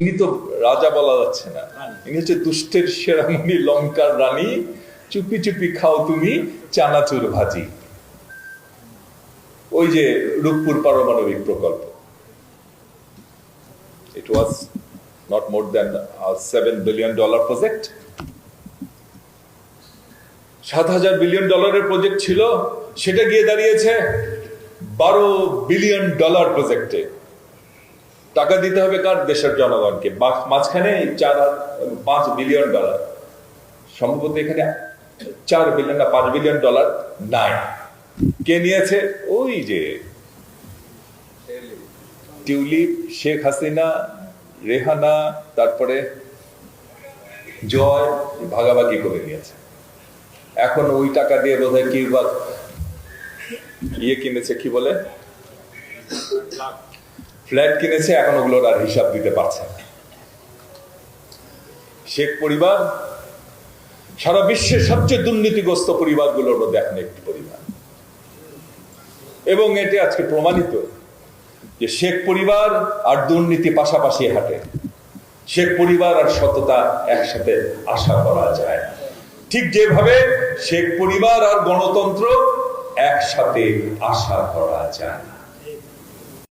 ইনি তো রাজা বলা যাচ্ছে না। ইনি হচ্ছে দুষ্টের সেরামণি লঙ্কার রানী। চুপি চুপি খাও তুমি চানাচুর ভাজি। ওই যে রূপপুর পারমাণবিক প্রকল্প। It was not more than seven billion dollar project সাত হাজার বিলিয়ন ডলারের প্রজেক্ট ছিল। সেটা গিয়ে দাঁড়িয়েছে বারো বিলিয়ন ডলার প্রজেক্টে টাকা দিতে হবে কার? দেশের জনগণকে। মাঝখানে চার পাঁচ বিলিয়ন ডলার। সম্ভবত এখানে চার বিলিয়ন না পাঁচ বিলিয়ন ডলার নাই। কে নিয়েছে? ওই যে টিউলিপ, শেখ হাসিনা, রেহানা, তারপরে জয়, ভাগাভাগি করে নিয়েছে। এখন ওই টাকা দিয়ে বোধহয় হয় বা ইয়ে কিনেছে, কি বলে? ফ্ল্যাট কিনেছে, এখন ওগুলোর আর হিসাব দিতে পারছে না। শেখ পরিবার, সারা বিশ্বের সবচেয়ে দুর্নীতিগ্রস্ত পরিবারগুলোর মধ্যে এখন একটি পরিবার। এবং এটি আজকে প্রমাণিত যে শেখ পরিবার আর দুর্নীতি পাশাপাশি হাঁটে। শেখ পরিবার আর সততা একসাথে আশা করা যায়। ঠিক যেভাবে শেখ পরিবার আর গণতন্ত্র একসাথে আশা করা যায়। না